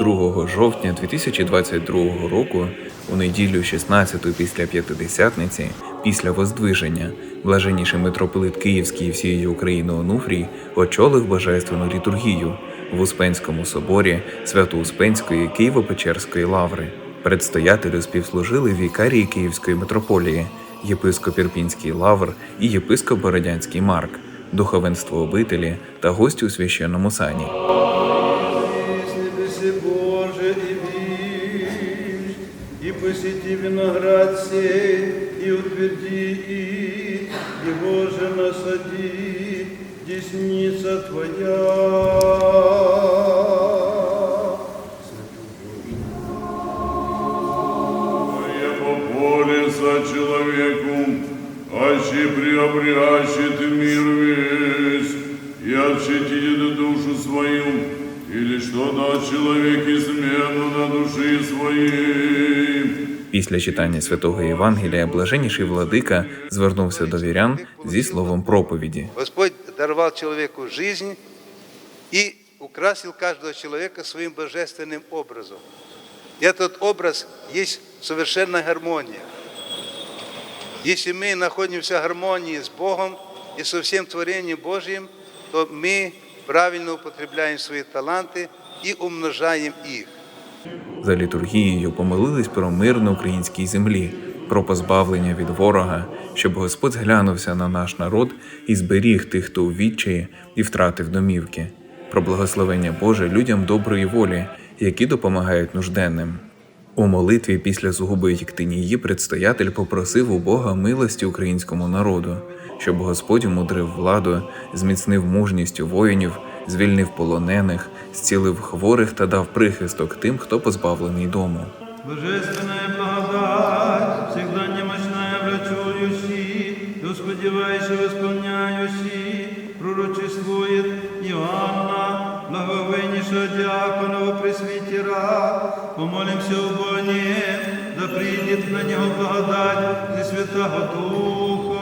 2 жовтня 2022 року, у неділю 16 після П'ятидесятниці, після Воздвиження, блаженніший митрополит Київський і всієї України Онуфрій очолив божественну літургію в Успенському соборі Свято-Успенської Києво-Печерської лаври. Предстоятелю співслужили вікарії Київської митрополії, єпископ Ірпінський лавр і єпископ Бородянський Марк, духовенство обителі та гості у священному сані. Посети виноград сей, и утверди их, его же насади, десница Твоя. Человеку, аще приобрящет мир весь, и отщитит душу свою, или что даст человек измену на души своей. Після читання святого Євангелія блаженніший владика звернувся до вірян зі словом проповіді. Господь даровал человеку жизнь и украсил каждого человека своим божественным образом. И этот образ есть совершенная гармония. Если мы находимся в гармонии с Богом и со всем творением Божьим, то мы правильно употребляем свои таланты и умножаем их. За літургією помолились про мир на українській землі, про позбавлення від ворога, щоб Господь зглянувся на наш народ і зберіг тих, хто у відчаї і втратив домівки, про благословення Боже людям доброї волі, які допомагають нужденним. У молитві після згуби Єктинії предстоятель попросив у Бога милості українському народу, щоб Господь умудрив владу, зміцнив мужність у воїнів, звільнив полонених, зцілив хворих та дав прихисток тим, хто позбавлений дому. Божественная благодать, всегда немощная влачующий, усподевайся восполняющий, пророчествует Иоанна, благовейнейшего диаконова пресвитера, помолимся о Боге, да придет на него благодать из Святого Духа.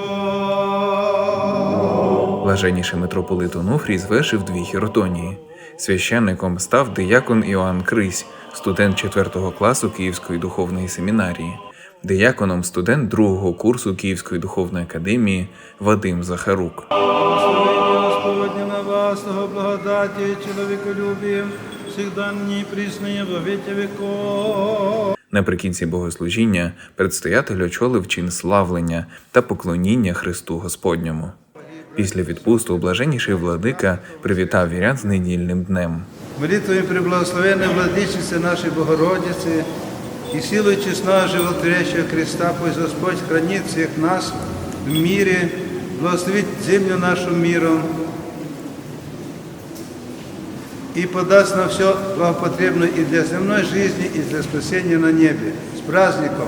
Блаженніший митрополит Онуфрій звершив дві хіротонії. Священником став диякон Іоанн Крись, студент 4 класу Київської духовної семінарії, дияконом студент другого курсу Київської духовної академії Вадим Захарук. Господне на вас, и человеколюбием, всегда ныне и во веки. Наприкінці богослужіння предстоятель очолив чин славлення та поклоніння Христу Господньому. Після відпусту блаженніший владика привітав вірян з недільним днем. Молитвами преблагословенной Владычицы нашей Богородицы и силой честного животворящего креста пусть Господь хранит всех нас в мире, благословит землю нашу миром и подаст нам все благопотребное и для земной жизни, и для спасения на небе. С праздником!